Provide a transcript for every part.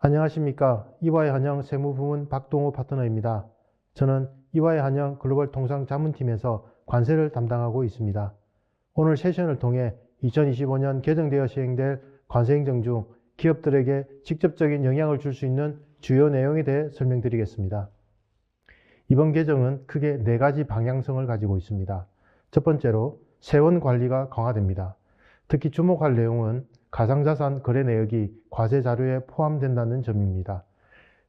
안녕하십니까. 이화의 한영 세무부문 박동호 파트너입니다. 저는 이화의 한영 글로벌 통상 자문팀에서 관세를 담당하고 있습니다. 오늘 세션을 통해 2025년 개정되어 시행될 관세행정 중 기업들에게 직접적인 영향을 줄 수 있는 주요 내용에 대해 설명드리겠습니다. 이번 개정은 크게 네 가지 방향성을 가지고 있습니다. 첫 번째로 세원 관리가 강화됩니다. 특히 주목할 내용은 가상자산 거래 내역이 과세 자료에 포함된다는 점입니다.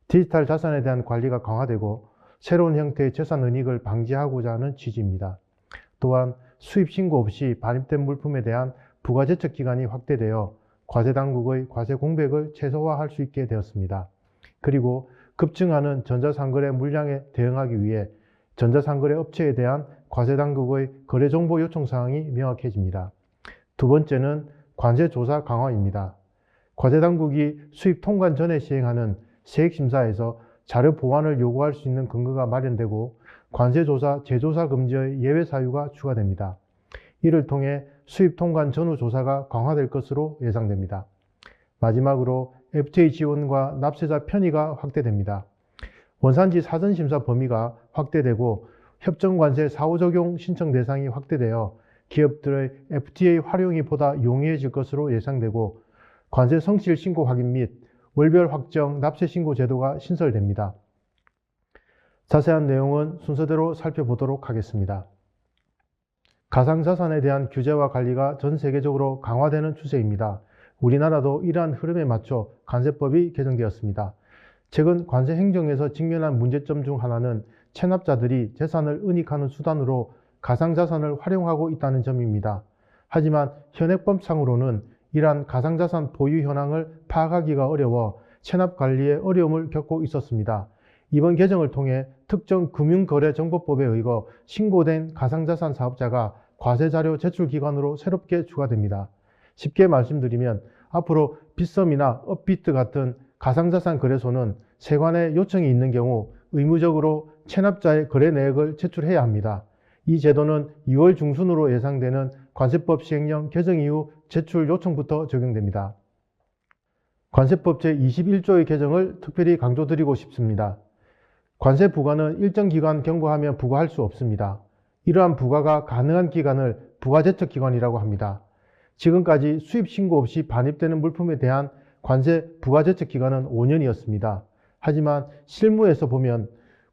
디지털 자산에 대한 관리가 강화되고 새로운 형태의 재산 은닉을 방지하고자 하는 취지입니다. 또한 수입 신고 없이 반입된 물품에 대한 부가 제척 기간이 확대되어 과세 당국의 과세 공백을 최소화할 수 있게 되었습니다. 그리고 급증하는 전자상거래 물량에 대응하기 위해 전자상거래 업체에 대한 과세 당국의 거래 정보 요청 사항이 명확해집니다. 두 번째는 관세 조사 강화입니다. 과세 당국이 수입 통관 전에 시행하는 세액 심사에서 자료 보완을 요구할 수 있는 근거가 마련되고 관세 조사 재조사 금지의 예외 사유가 추가됩니다. 이를 통해 수입 통관 전후 조사가 강화될 것으로 예상됩니다. 마지막으로 FTA 지원과 납세자 편의가 확대됩니다. 원산지 사전 심사 범위가 확대되고 협정관세 사후 적용 신청 대상이 확대되어 기업들의 FTA 활용이 보다 용이해질 것으로 예상되고 관세 성실 신고 확인 및 월별 확정 납세 신고 제도가 신설됩니다. 자세한 내용은 순서대로 살펴보도록 하겠습니다. 가상자산에 대한 규제와 관리가 전 세계적으로 강화되는 추세입니다. 우리나라도 이러한 흐름에 맞춰 관세법이 개정되었습니다. 최근 관세 행정에서 직면한 문제점 중 하나는 체납자들이 재산을 은닉하는 수단으로 가상자산을 활용하고 있다는 점입니다. 하지만 현행법상으로는 이러한 가상자산 보유 현황을 파악하기가 어려워 체납 관리에 어려움을 겪고 있었습니다. 이번 개정을 통해 특정 금융거래정보법에 의거 신고된 가상자산 사업자가 과세자료 제출기관으로 새롭게 추가됩니다. 쉽게 말씀드리면 앞으로 빗썸이나 업비트 같은 가상자산 거래소는 세관의 요청이 있는 경우 의무적으로 체납자의 거래 내역을 제출해야 합니다. 이 제도는 2월 중순으로 예상되는 관세법 시행령 개정 이후 제출 요청부터 적용됩니다. 관세법 제21조의 개정을 특별히 강조드리고 싶습니다. 관세 부과는 일정 기간 경과하면 부과할 수 없습니다. 이러한 부과가 가능한 기간을 부가제척 기간이라고 합니다. 지금까지 수입 신고 없이 반입되는 물품에 대한 관세 부가제척 기간은 5년이었습니다. 하지만 실무에서 보면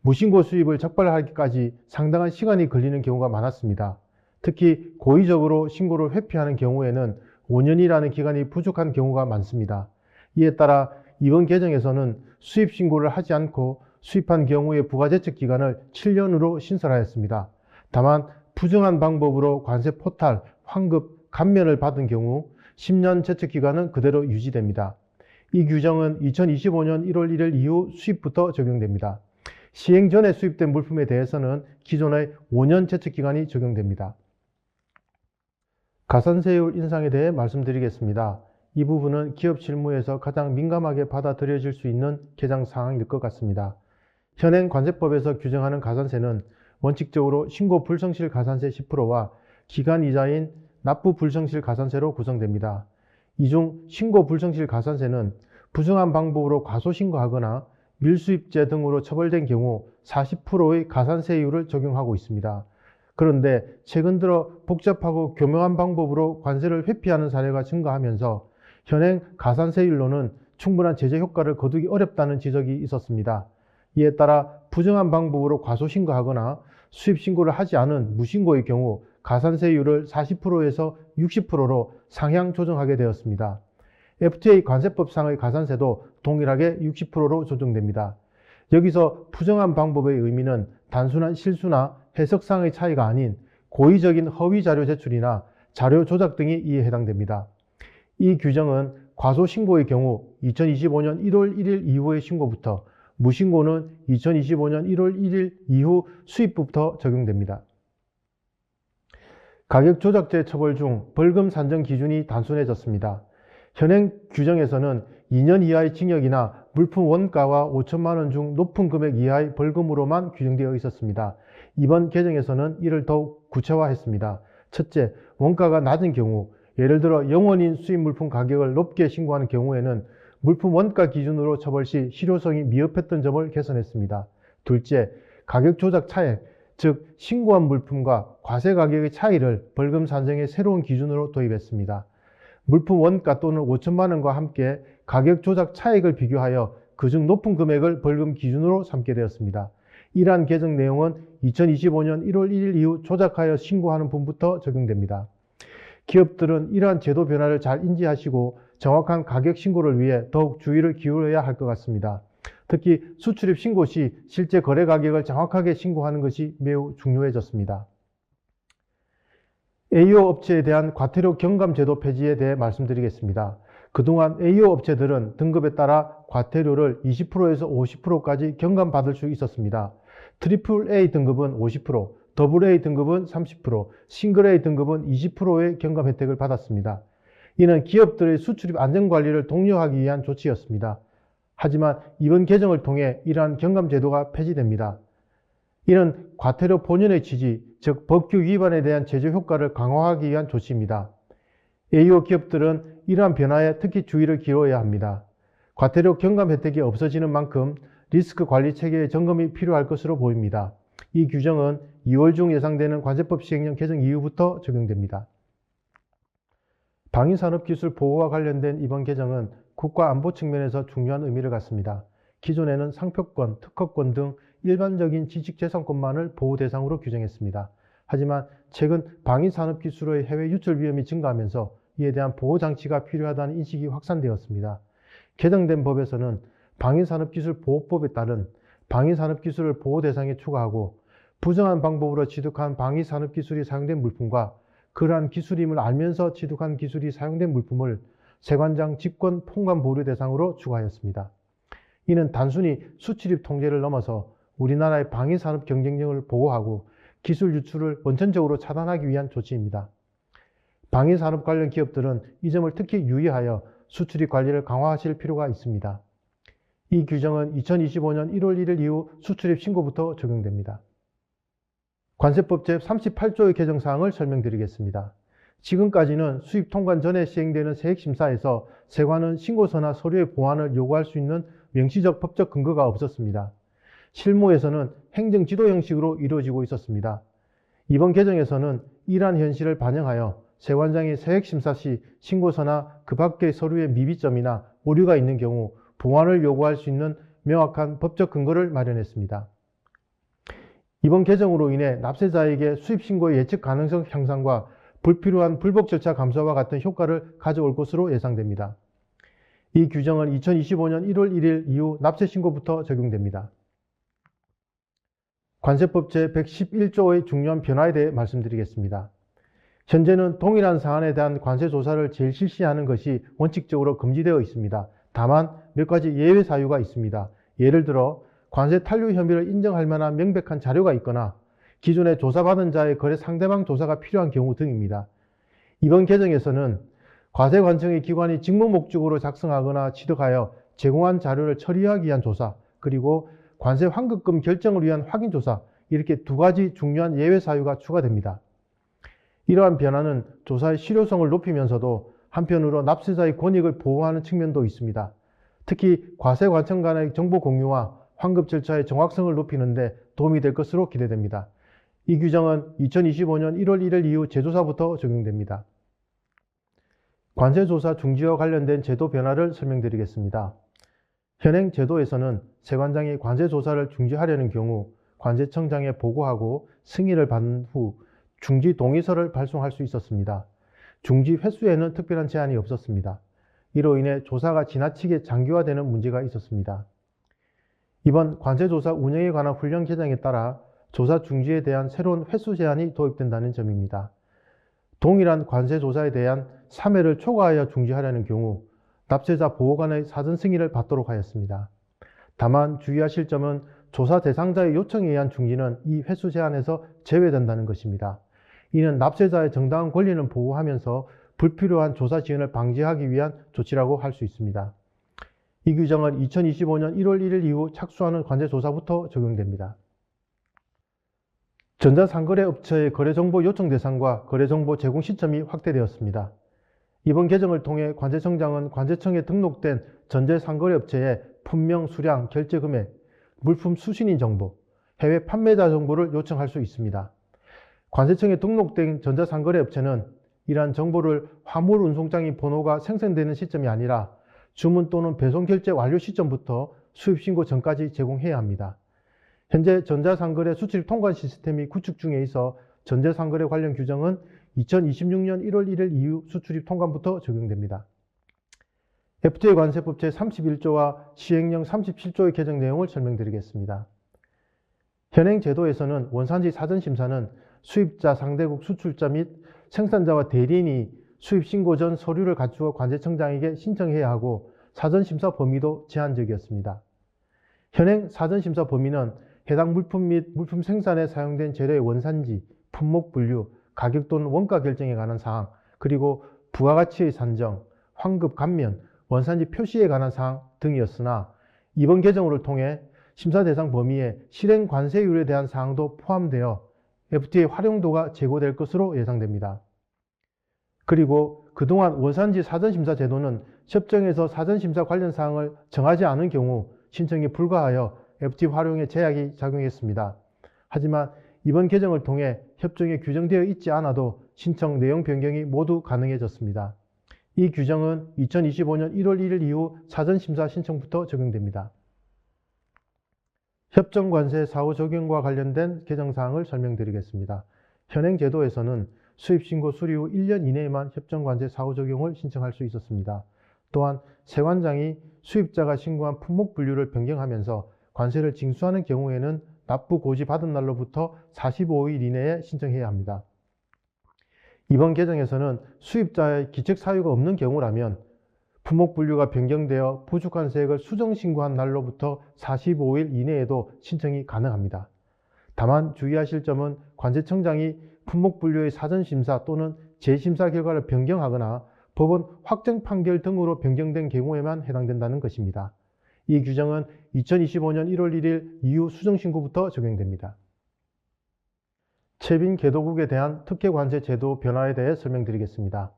무신고 수입을 적발하기까지 상당한 시간이 걸리는 경우가 많았습니다. 특히 고의적으로 신고를 회피하는 경우에는 5년이라는 기간이 부족한 경우가 많습니다. 이에 따라 이번 개정에서는 수입 신고를 하지 않고 수입한 경우의 부가제척 기간을 7년으로 신설하였습니다. 다만 부정한 방법으로 관세 포탈, 환급, 감면을 받은 경우 10년 제척 기간은 그대로 유지됩니다. 이 규정은 2025년 1월 1일 이후 수입부터 적용됩니다. 시행 전에 수입된 물품에 대해서는 기존의 5년 제척 기간이 적용됩니다. 가산세율 인상에 대해 말씀드리겠습니다. 이 부분은 기업 실무에서 가장 민감하게 받아들여질 수 있는 개정 사항일 것 같습니다. 현행 관세법에서 규정하는 가산세는 원칙적으로 신고 불성실 가산세 10%와 기간 이자인 납부 불성실 가산세로 구성됩니다. 이 중 신고 불성실 가산세는 부정한 방법으로 과소 신고하거나 밀수입죄 등으로 처벌된 경우 40%의 가산세율을 적용하고 있습니다. 그런데 최근 들어 복잡하고 교묘한 방법으로 관세를 회피하는 사례가 증가하면서 현행 가산세율로는 충분한 제재 효과를 거두기 어렵다는 지적이 있었습니다. 이에 따라 부정한 방법으로 과소신고하거나 수입신고를 하지 않은 무신고의 경우 가산세율을 40%에서 60%로 상향 조정하게 되었습니다. FTA 관세법상의 가산세도 동일하게 60%로 조정됩니다. 여기서 부정한 방법의 의미는 단순한 실수나 해석상의 차이가 아닌 고의적인 허위 자료 제출이나 자료 조작 등이 이에 해당됩니다. 이 규정은 과소 신고의 경우 2025년 1월 1일 이후의 신고부터 무신고는 2025년 1월 1일 이후 수입부터 적용됩니다. 가격 조작죄 처벌 중 벌금 산정 기준이 단순해졌습니다. 현행 규정에서는 2년 이하의 징역이나 물품 원가와 5천만 원 중 높은 금액 이하의 벌금으로만 규정되어 있었습니다. 이번 개정에서는 이를 더욱 구체화했습니다. 첫째, 원가가 낮은 경우, 예를 들어 영원인 수입 물품 가격을 높게 신고하는 경우에는 물품 원가 기준으로 처벌 시 실효성이 미흡했던 점을 개선했습니다. 둘째, 가격 조작 차액, 즉 신고한 물품과 과세 가격의 차이를 벌금 산정의 새로운 기준으로 도입했습니다. 물품 원가 또는 5천만 원과 함께 가격 조작 차액을 비교하여 그중 높은 금액을 벌금 기준으로 삼게 되었습니다. 이러한 개정 내용은 2025년 1월 1일 이후 조작하여 신고하는 분부터 적용됩니다. 기업들은 이러한 제도 변화를 잘 인지하시고 정확한 가격 신고를 위해 더욱 주의를 기울여야 할 것 같습니다. 특히 수출입 신고 시 실제 거래 가격을 정확하게 신고하는 것이 매우 중요해졌습니다. AO 업체에 대한 과태료 경감 제도 폐지에 대해 말씀드리겠습니다. 그동안 AO 업체들은 등급에 따라 과태료를 20%에서 50%까지 경감받을 수 있었습니다. 트리플 A 등급은 50%, 더블 A 등급은 30%, 싱글 A 등급은 20%의 경감 혜택을 받았습니다. 이는 기업들의 수출입 안전관리를 독려하기 위한 조치였습니다. 하지만 이번 개정을 통해 이러한 경감 제도가 폐지됩니다. 이는 과태료 본연의 취지, 즉 법규 위반에 대한 제재 효과를 강화하기 위한 조치입니다. AO 기업들은 이러한 변화에 특히 주의를 기울여야 합니다. 과태료 경감 혜택이 없어지는 만큼 리스크 관리 체계의 점검이 필요할 것으로 보입니다. 이 규정은 2월 중 예상되는 관세법 시행령 개정 이후부터 적용됩니다. 방위산업기술 보호와 관련된 이번 개정은 국가 안보 측면에서 중요한 의미를 갖습니다. 기존에는 상표권, 특허권 등 일반적인 지식재산권만을 보호 대상으로 규정했습니다. 하지만 최근 방위산업 기술의 해외 유출 위험이 증가하면서 이에 대한 보호 장치가 필요하다는 인식이 확산되었습니다. 개정된 법에서는 방위산업기술보호법에 따른 방위산업기술을 보호 대상에 추가하고 부정한 방법으로 취득한 방위산업기술이 사용된 물품과 그러한 기술임을 알면서 취득한 기술이 사용된 물품을 세관장 직권 통관 보류 대상으로 추가하였습니다. 이는 단순히 수출입 통제를 넘어서 우리나라의 방위산업 경쟁력을 보호하고 기술 유출을 원천적으로 차단하기 위한 조치입니다. 방위산업 관련 기업들은 이 점을 특히 유의하여 수출입 관리를 강화하실 필요가 있습니다. 이 규정은 2025년 1월 1일 이후 수출입 신고부터 적용됩니다. 관세법 제38조의 개정 사항을 설명드리겠습니다. 지금까지는 수입 통관 전에 시행되는 세액심사에서 세관은 신고서나 서류의 보완을 요구할 수 있는 명시적 법적 근거가 없었습니다. 실무에서는 행정 지도 형식으로 이루어지고 있었습니다. 이번 개정에서는 이러한 현실을 반영하여 세관장이 세액심사 시 신고서나 그 밖의 서류의 미비점이나 오류가 있는 경우 보완을 요구할 수 있는 명확한 법적 근거를 마련했습니다. 이번 개정으로 인해 납세자에게 수입 신고의 예측 가능성 향상과 불필요한 불복 절차 감소와 같은 효과를 가져올 것으로 예상됩니다. 이 규정은 2025년 1월 1일 이후 납세 신고부터 적용됩니다. 관세법 제111조의 중요한 변화에 대해 말씀드리겠습니다. 현재는 동일한 사안에 대한 관세 조사를 제일 실시하는 것이 원칙적으로 금지되어 있습니다. 다만 몇 가지 예외 사유가 있습니다. 예를 들어 관세 탄류 혐의를 인정할 만한 명백한 자료가 있거나 기존에 조사받은 자의 거래 상대방 조사가 필요한 경우 등입니다. 이번 개정에서는 과세관청의 기관이 직무 목적으로 작성하거나 취득하여 제공한 자료를 처리하기 위한 조사, 그리고 관세 환급금 결정을 위한 확인 조사, 이렇게 두 가지 중요한 예외 사유가 추가됩니다. 이러한 변화는 조사의 실효성을 높이면서도 한편으로 납세자의 권익을 보호하는 측면도 있습니다. 특히 과세 관청 간의 정보 공유와 환급 절차의 정확성을 높이는데 도움이 될 것으로 기대됩니다. 이 규정은 2025년 1월 1일 이후 제조사부터 적용됩니다. 관세조사 중지와 관련된 제도 변화를 설명드리겠습니다. 현행 제도에서는 세관장이 관세 조사를 중지하려는 경우 관세청장에 보고하고 승인을 받은 후 중지 동의서를 발송할 수 있었습니다. 중지 횟수에는 특별한 제한이 없었습니다. 이로 인해 조사가 지나치게 장기화되는 문제가 있었습니다. 이번 관세조사 운영에 관한 훈련 개정에 따라 조사 중지에 대한 새로운 횟수 제한이 도입된다는 점입니다. 동일한 관세조사에 대한 3회를 초과하여 중지하려는 경우 납세자 보호관의 사전 승인을 받도록 하였습니다. 다만 주의하실 점은 조사 대상자의 요청에 의한 중지는 이 횟수 제한에서 제외된다는 것입니다. 이는 납세자의 정당한 권리는 보호하면서 불필요한 조사 지연을 방지하기 위한 조치라고 할 수 있습니다. 이 규정은 2025년 1월 1일 이후 착수하는 관세조사부터 적용됩니다. 전자상거래 업체의 거래정보 요청 대상과 거래정보 제공 시점이 확대되었습니다. 이번 개정을 통해 관세청장은 관세청에 등록된 전자상거래업체의 품명, 수량, 결제 금액, 물품 수신인 정보, 해외 판매자 정보를 요청할 수 있습니다. 관세청에 등록된 전자상거래업체는 이러한 정보를 화물 운송장의 번호가 생성되는 시점이 아니라 주문 또는 배송 결제 완료 시점부터 수입 신고 전까지 제공해야 합니다. 현재 전자상거래 수출 통관 시스템이 구축 중에 있어 전자상거래 관련 규정은 2026년 1월 1일 이후 수출입 통관부터 적용됩니다. FTA 관세법 제31조와 시행령 37조의 개정 내용을 설명드리겠습니다. 현행 제도에서는 원산지 사전심사는 수입자, 상대국 수출자 및 생산자와 대리인이 수입 신고 전 서류를 갖추어 관세청장에게 신청해야 하고 사전심사 범위도 제한적이었습니다. 현행 사전심사 범위는 해당 물품 및 물품 생산에 사용된 재료의 원산지, 품목 분류, 가격 또는 원가 결정에 관한 사항, 그리고 부가가치의 산정, 환급 감면, 원산지 표시에 관한 사항 등이었으나 이번 개정을 통해 심사 대상 범위에 실행 관세율에 대한 사항도 포함되어 FTA 활용도가 제고될 것으로 예상됩니다. 그리고 그동안 원산지 사전심사 제도는 협정에서 사전심사 관련 사항을 정하지 않은 경우 신청이 불가하여 FTA 활용에 제약이 작용했습니다. 하지만 이번 개정을 통해 협정에 규정되어 있지 않아도 신청 내용 변경이 모두 가능해졌습니다. 이 규정은 2025년 1월 1일 이후 사전심사 신청부터 적용됩니다. 협정관세 사후 적용과 관련된 개정사항을 설명드리겠습니다. 현행 제도에서는 수입신고 수리 후 1년 이내에만 협정관세 사후 적용을 신청할 수 있었습니다. 또한 세관장이 수입자가 신고한 품목 분류를 변경하면서 관세를 징수하는 경우에는 납부 고지 받은 날로부터 45일 이내에 신청해야 합니다. 이번 개정에서는 수입자의 기책 사유가 없는 경우라면 품목 분류가 변경되어 부족한 세액을 수정 신고한 날로부터 45일 이내에도 신청이 가능합니다. 다만 주의하실 점은 관세청장이 품목 분류의 사전 심사 또는 재심사 결과를 변경하거나 법원 확정 판결 등으로 변경된 경우에만 해당된다는 것입니다. 이 규정은 2025년 1월 1일 이후 수정 신고부터 적용됩니다. 채빈 개도국에 대한 특혜 관세 제도 변화에 대해 설명드리겠습니다.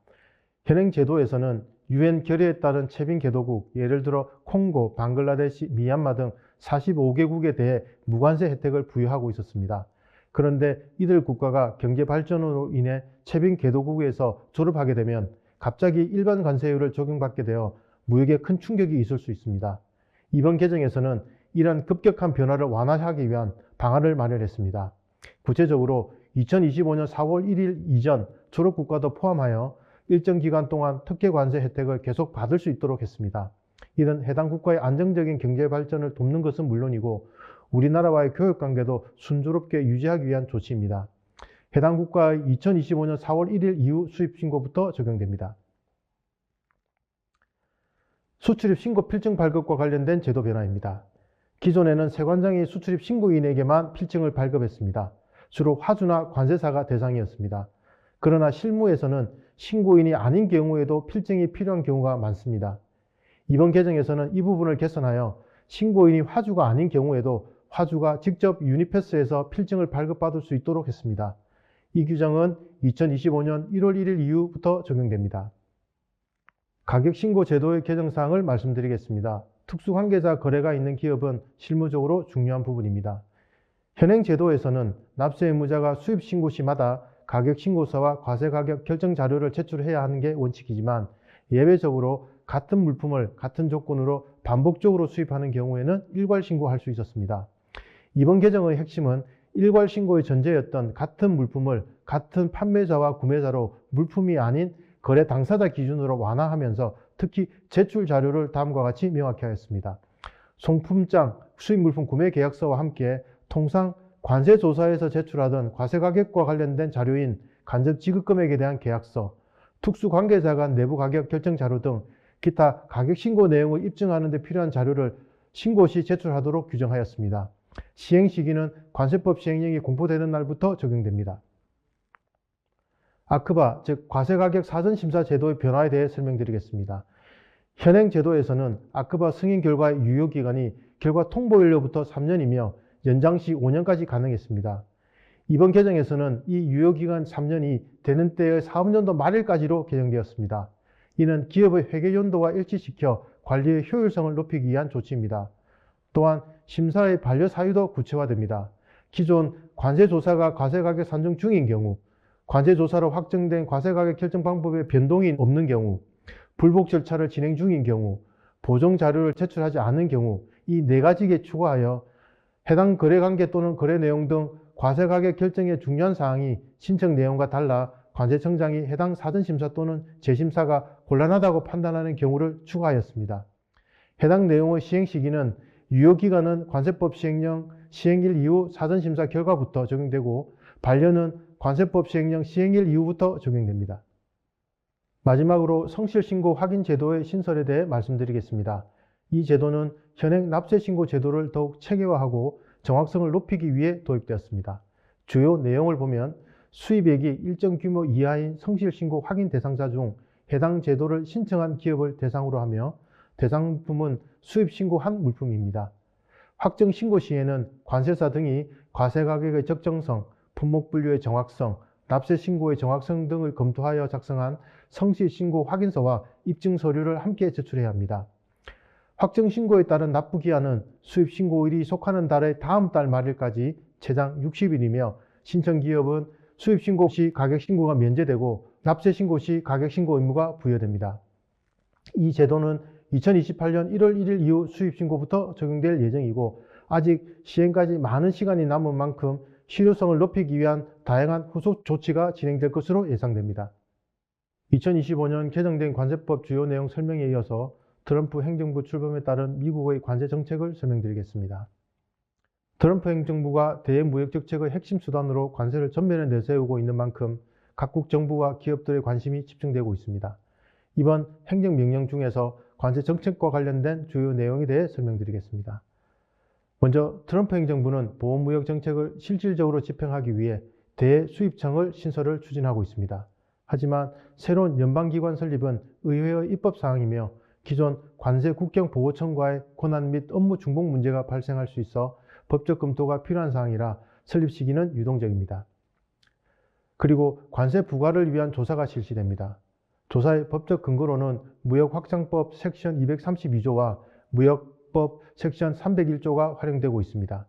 현행 제도에서는 유엔 결의에 따른 채빈 개도국, 예를 들어 콩고, 방글라데시, 미얀마 등 45개국에 대해 무관세 혜택을 부여하고 있었습니다. 그런데 이들 국가가 경제 발전으로 인해 채빈 개도국에서 졸업하게 되면 갑자기 일반 관세율을 적용받게 되어 무역에 큰 충격이 있을 수 있습니다. 이번 개정에서는 이러한 급격한 변화를 완화하기 위한 방안을 마련했습니다. 구체적으로 2025년 4월 1일 이전 졸업 국가도 포함하여 일정 기간 동안 특혜 관세 혜택을 계속 받을 수 있도록 했습니다. 이는 해당 국가의 안정적인 경제 발전을 돕는 것은 물론이고 우리나라와의 교육 관계도 순조롭게 유지하기 위한 조치입니다. 해당 국가의 2025년 4월 1일 이후 수입 신고부터 적용됩니다. 수출입 신고 필증 발급과 관련된 제도 변화입니다. 기존에는 세관장이 수출입 신고인에게만 필증을 발급했습니다. 주로 화주나 관세사가 대상이었습니다. 그러나 실무에서는 신고인이 아닌 경우에도 필증이 필요한 경우가 많습니다. 이번 개정에서는 이 부분을 개선하여 신고인이 화주가 아닌 경우에도 화주가 직접 유니패스에서 필증을 발급받을 수 있도록 했습니다. 이 규정은 2025년 1월 1일 이후부터 적용됩니다. 가격 신고 제도의 개정 사항을 말씀드리겠습니다. 특수관계자 거래가 있는 기업은 실무적으로 중요한 부분입니다. 현행 제도에서는 납세 의무자가 수입 신고 시마다 가격 신고서와 과세 가격 결정 자료를 제출해야 하는 게 원칙이지만 예외적으로 같은 물품을 같은 조건으로 반복적으로 수입하는 경우에는 일괄 신고할 수 있었습니다. 이번 개정의 핵심은 일괄 신고의 전제였던 같은 물품을 같은 판매자와 구매자로 물품이 아닌 거래 당사자 기준으로 완화하면서 특히 제출 자료를 다음과 같이 명확히 하였습니다. 송품장, 수입 물품 구매 계약서와 함께 통상 관세조사에서 제출하던 과세가격과 관련된 자료인 간접 지급금액에 대한 계약서, 특수관계자 간 내부 가격 결정 자료 등 기타 가격 신고 내용을 입증하는 데 필요한 자료를 신고 시 제출하도록 규정하였습니다. 시행 시기는 관세법 시행령이 공포되는 날부터 적용됩니다. 아크바, 즉 과세가격 사전심사 제도의 변화에 대해 설명드리겠습니다. 현행 제도에서는 아크바 승인 결과의 유효기간이 결과 통보일로부터 3년이며 연장 시 5년까지 가능했습니다. 이번 개정에서는 이 유효기간 3년이 되는 때의 사업년도 말일까지로 개정되었습니다. 이는 기업의 회계 연도와 일치시켜 관리의 효율성을 높이기 위한 조치입니다. 또한 심사의 반려 사유도 구체화됩니다. 기존 관세조사가 과세가격 산정 중인 경우, 관세 조사로 확정된 과세 가격 결정 방법에 변동이 없는 경우, 불복 절차를 진행 중인 경우, 보정 자료를 제출하지 않은 경우 이 네 가지에 추가하여 해당 거래 관계 또는 거래 내용 등 과세 가격 결정의 중요한 사항이 신청 내용과 달라 관세청장이 해당 사전심사 또는 재심사가 곤란하다고 판단하는 경우를 추가하였습니다. 해당 내용의 시행 시기는 유효기간은 관세법 시행령 시행일 이후 사전심사 결과부터 적용되고 반려는 관세법 시행령 시행일 이후부터 적용됩니다. 마지막으로 성실신고 확인 제도의 신설에 대해 말씀드리겠습니다. 이 제도는 현행 납세신고 제도를 더욱 체계화하고 정확성을 높이기 위해 도입되었습니다. 주요 내용을 보면 수입액이 일정 규모 이하인 성실신고 확인 대상자 중 해당 제도를 신청한 기업을 대상으로 하며 대상품은 수입신고한 물품입니다. 확정 신고 시에는 관세사 등이 과세 가격의 적정성, 품목 분류의 정확성, 납세 신고의 정확성 등을 검토하여 작성한 성실 신고 확인서와 입증 서류를 함께 제출해야 합니다. 확정 신고에 따른 납부 기한은 수입 신고일이 속하는 달의 다음 달 말일까지 최장 60일이며 신청 기업은 수입 신고 시 가격 신고가 면제되고 납세 신고 시 가격 신고 의무가 부여됩니다. 이 제도는 2028년 1월 1일 이후 수입 신고부터 적용될 예정이고 아직 시행까지 많은 시간이 남은 만큼 실효성을 높이기 위한 다양한 후속 조치가 진행될 것으로 예상됩니다. 2025년 개정된 관세법 주요 내용 설명에 이어서 트럼프 행정부 출범에 따른 미국의 관세 정책을 설명드리겠습니다. 트럼프 행정부가 대무역 정책의 핵심 수단으로 관세를 전면에 내세우고 있는 만큼 각국 정부와 기업들의 관심이 집중되고 있습니다. 이번 행정명령 중에서 관세 정책과 관련된 주요 내용에 대해 설명드리겠습니다. 먼저 트럼프 행정부는 보호무역 정책을 실질적으로 집행하기 위해 대수입청을 신설을 추진하고 있습니다. 하지만 새로운 연방기관 설립은 의회의 입법사항이며 기존 관세 국경보호청과의 권한 및 업무 중복 문제가 발생할 수 있어 법적 검토가 필요한 사항이라 설립 시기는 유동적입니다. 그리고 관세 부과를 위한 조사가 실시됩니다. 조사의 법적 근거로는 무역확장법 섹션 232조와 무역 법 섹션 301조가 활용되고 있습니다.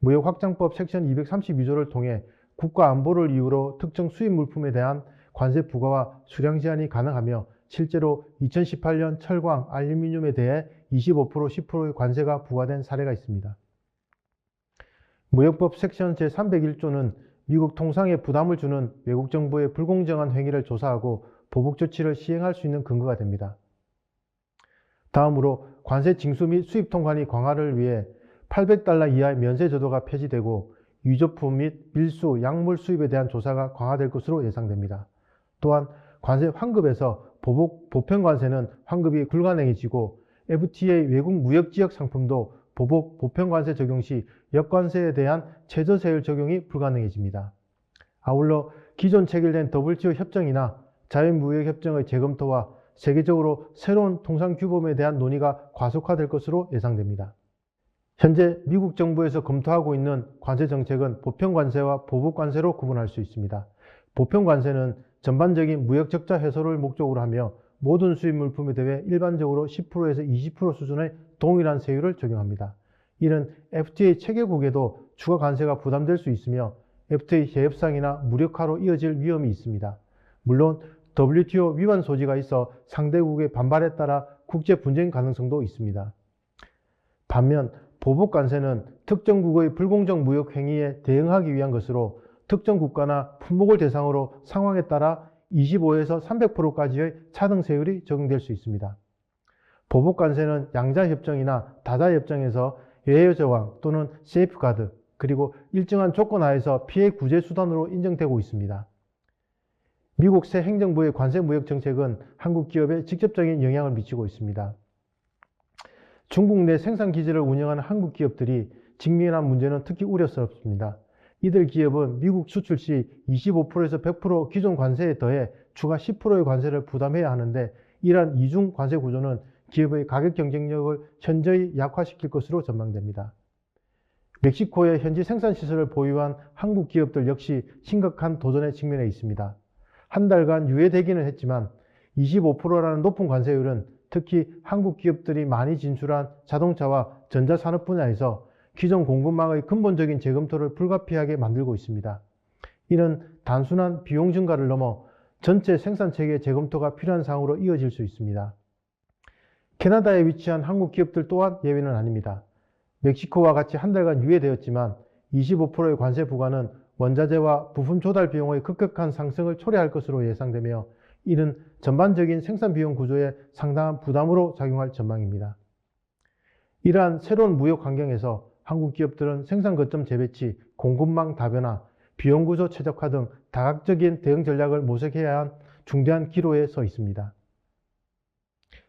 무역 확장법 섹션 232조를 통해 국가 안보를 이유로 특정 수입 물품에 대한 관세 부과와 수량 제한이 가능하며 실제로 2018년 철광, 알루미늄에 대해 25% 10%의 관세가 부과된 사례가 있습니다. 무역법 섹션 제301조는 미국 통상에 부담을 주는 외국 정부의 불공정한 행위를 조사하고 보복 조치를 시행할 수 있는 근거가 됩니다. 다음으로 관세 징수 및 수입 통관이 강화를 위해 800달러 이하의 면세 제도가 폐지되고 유조품 및 밀수, 약물 수입에 대한 조사가 강화될 것으로 예상됩니다. 또한 관세 환급에서 보복 보편 관세는 환급이 불가능해지고 FTA 외국 무역 지역 상품도 보복 보편 관세 적용 시 역관세에 대한 최저세율 적용이 불가능해집니다. 아울러 기존 체결된 WTO 협정이나 자유무역협정의 재검토와 세계적으로 새로운 통상규범에 대한 논의가 과속화될 것으로 예상됩니다. 현재 미국 정부에서 검토하고 있는 관세 정책은 보편관세와 보복관세로 구분할 수 있습니다. 보편관세는 전반적인 무역 적자 해소를 목적으로 하며 모든 수입 물품에 대해 일반적으로 10%에서 20% 수준의 동일한 세율을 적용합니다. 이는 FTA 체결국에도 추가 관세가 부담될 수 있으며 FTA 재협상이나 무력화로 이어질 위험이 있습니다. 물론 WTO 위반 소지가 있어 상대국의 반발에 따라 국제 분쟁 가능성도 있습니다. 반면 보복 관세는 특정국의 불공정 무역 행위에 대응하기 위한 것으로 특정 국가나 품목을 대상으로 상황에 따라 25에서 300%까지의 차등세율이 적용될 수 있습니다. 보복 관세는 양자협정이나 다자협정에서 예외 조항 또는 세이프가드 그리고 일정한 조건 하에서 피해 구제 수단으로 인정되고 있습니다. 미국 새 행정부의 관세 무역 정책은 한국 기업에 직접적인 영향을 미치고 있습니다. 중국 내 생산 기지를 운영하는 한국 기업들이 직면한 문제는 특히 우려스럽습니다. 이들 기업은 미국 수출 시 25%에서 100% 기존 관세에 더해 추가 10%의 관세를 부담해야 하는데 이러한 이중 관세 구조는 기업의 가격 경쟁력을 현저히 약화시킬 것으로 전망됩니다. 멕시코의 현지 생산 시설을 보유한 한국 기업들 역시 심각한 도전에 직면해 있습니다. 한 달간 유예되기는 했지만 25%라는 높은 관세율은 특히 한국 기업들이 많이 진출한 자동차와 전자산업 분야에서 기존 공급망의 근본적인 재검토를 불가피하게 만들고 있습니다. 이는 단순한 비용 증가를 넘어 전체 생산 체계 재검토가 필요한 사항으로 이어질 수 있습니다. 캐나다에 위치한 한국 기업들 또한 예외는 아닙니다. 멕시코와 같이 한 달간 유예되었지만 25%의 관세 부과는 원자재와 부품 조달 비용의 급격한 상승을 초래할 것으로 예상되며 이는 전반적인 생산 비용 구조에 상당한 부담으로 작용할 전망입니다. 이러한 새로운 무역 환경에서 한국 기업들은 생산 거점 재배치, 공급망 다변화, 비용 구조 최적화 등 다각적인 대응 전략을 모색해야 한 중대한 기로에 서 있습니다.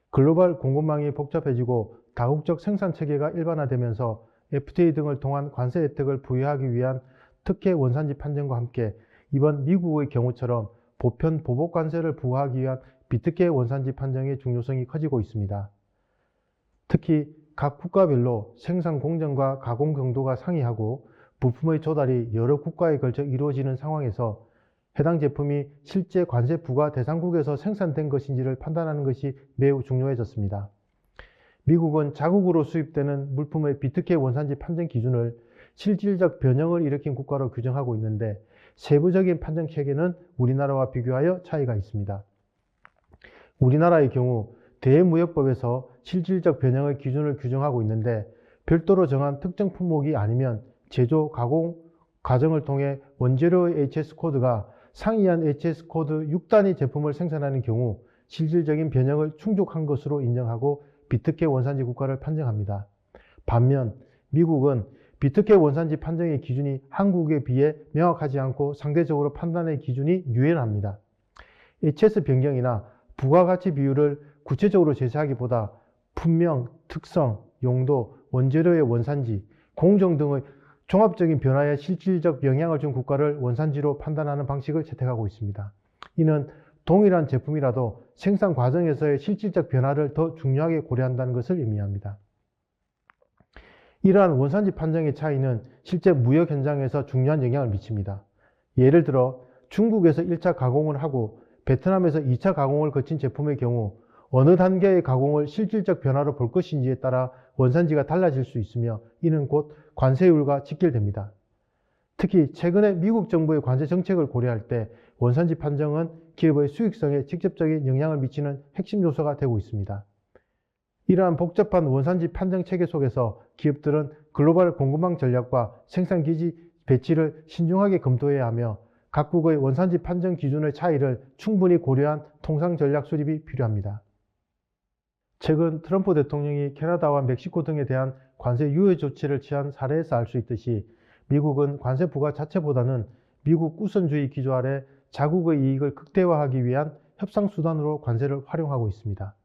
글로벌 공급망이 복잡해지고 다국적 생산 체계가 일반화되면서 FTA 등을 통한 관세 혜택을 부여하기 위한 특혜 원산지 판정과 함께 이번 미국의 경우처럼 보편 보복 관세를 부과하기 위한 비특혜 원산지 판정의 중요성이 커지고 있습니다. 특히 각 국가별로 생산 공정과 가공 경도가 상이하고 부품의 조달이 여러 국가에 걸쳐 이루어지는 상황에서 해당 제품이 실제 관세 부과 대상국에서 생산된 것인지를 판단하는 것이 매우 중요해졌습니다. 미국은 자국으로 수입되는 물품의 비특혜 원산지 판정 기준을 실질적 변형을 일으킨 국가로 규정하고 있는데 세부적인 판정 체계는 우리나라와 비교하여 차이가 있습니다. 우리나라의 경우 대무역법에서 실질적 변형의 기준을 규정하고 있는데 별도로 정한 특정 품목이 아니면 제조, 가공 과정을 통해 원재료의 HS 코드가 상이한 HS 코드 6단위 제품을 생산하는 경우 실질적인 변형을 충족한 것으로 인정하고 비특혜 원산지 국가를 판정합니다. 반면 미국은 비특혜 원산지 판정의 기준이 한국에 비해 명확하지 않고 상대적으로 판단의 기준이 유연합니다. HS 변경이나 부가가치 비율을 구체적으로 제시하기보다 품명, 특성, 용도, 원재료의 원산지, 공정 등의 종합적인 변화에 실질적 영향을 준 국가를 원산지로 판단하는 방식을 채택하고 있습니다. 이는 동일한 제품이라도 생산 과정에서의 실질적 변화를 더 중요하게 고려한다는 것을 의미합니다. 이러한 원산지 판정의 차이는 실제 무역 현장에서 중요한 영향을 미칩니다. 예를 들어 중국에서 1차 가공을 하고 베트남에서 2차 가공을 거친 제품의 경우 어느 단계의 가공을 실질적 변화로 볼 것인지에 따라 원산지가 달라질 수 있으며 이는 곧 관세율과 직결됩니다. 특히 최근에 미국 정부의 관세 정책을 고려할 때 원산지 판정은 기업의 수익성에 직접적인 영향을 미치는 핵심 요소가 되고 있습니다. 이러한 복잡한 원산지 판정 체계 속에서 기업들은 글로벌 공급망 전략과 생산 기지 배치를 신중하게 검토해야 하며 각국의 원산지 판정 기준의 차이를 충분히 고려한 통상 전략 수립이 필요합니다. 최근 트럼프 대통령이 캐나다와 멕시코 등에 대한 관세 유예 조치를 취한 사례에서 알 수 있듯이 미국은 관세 부과 자체보다는 미국 우선주의 기조 아래 자국의 이익을 극대화하기 위한 협상 수단으로 관세를 활용하고 있습니다.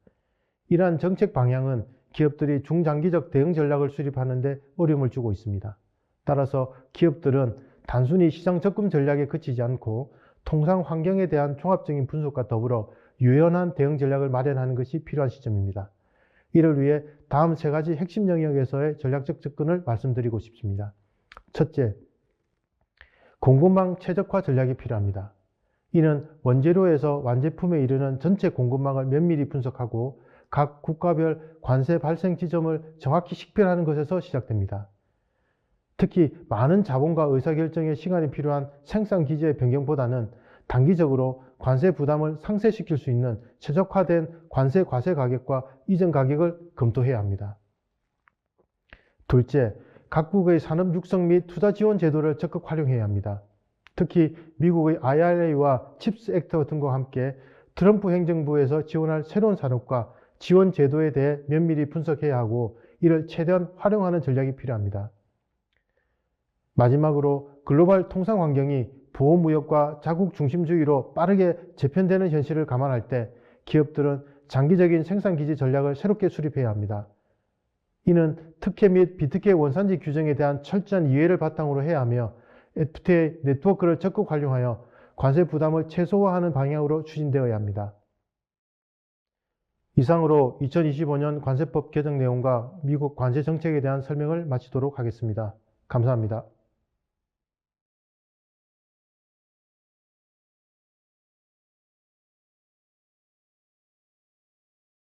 이러한 정책 방향은 기업들이 중장기적 대응 전략을 수립하는데 어려움을 주고 있습니다. 따라서 기업들은 단순히 시장 접근 전략에 그치지 않고 통상 환경에 대한 종합적인 분석과 더불어 유연한 대응 전략을 마련하는 것이 필요한 시점입니다. 이를 위해 다음 세 가지 핵심 영역에서의 전략적 접근을 말씀드리고 싶습니다. 첫째, 공급망 최적화 전략이 필요합니다. 이는 원재료에서 완제품에 이르는 전체 공급망을 면밀히 분석하고 각 국가별 관세 발생 지점을 정확히 식별하는 것에서 시작됩니다. 특히 많은 자본과 의사결정에 시간이 필요한 생산 기지의 변경보다는 단기적으로 관세 부담을 상쇄시킬 수 있는 최적화된 관세 과세 가격과 이전 가격을 검토해야 합니다. 둘째, 각국의 산업 육성 및 투자 지원 제도를 적극 활용해야 합니다. 특히 미국의 IRA와 칩스 액트 등과 함께 트럼프 행정부에서 지원할 새로운 산업과 지원 제도에 대해 면밀히 분석해야 하고 이를 최대한 활용하는 전략이 필요합니다. 마지막으로 글로벌 통상 환경이 보호무역과 자국 중심주의로 빠르게 재편되는 현실을 감안할 때 기업들은 장기적인 생산기지 전략을 새롭게 수립해야 합니다. 이는 특혜 및 비특혜 원산지 규정에 대한 철저한 이해를 바탕으로 해야 하며 FTA 네트워크를 적극 활용하여 관세 부담을 최소화하는 방향으로 추진되어야 합니다. 이상으로 2025년 관세법 개정 내용과 미국 관세 정책에 대한 설명을 마치도록 하겠습니다. 감사합니다.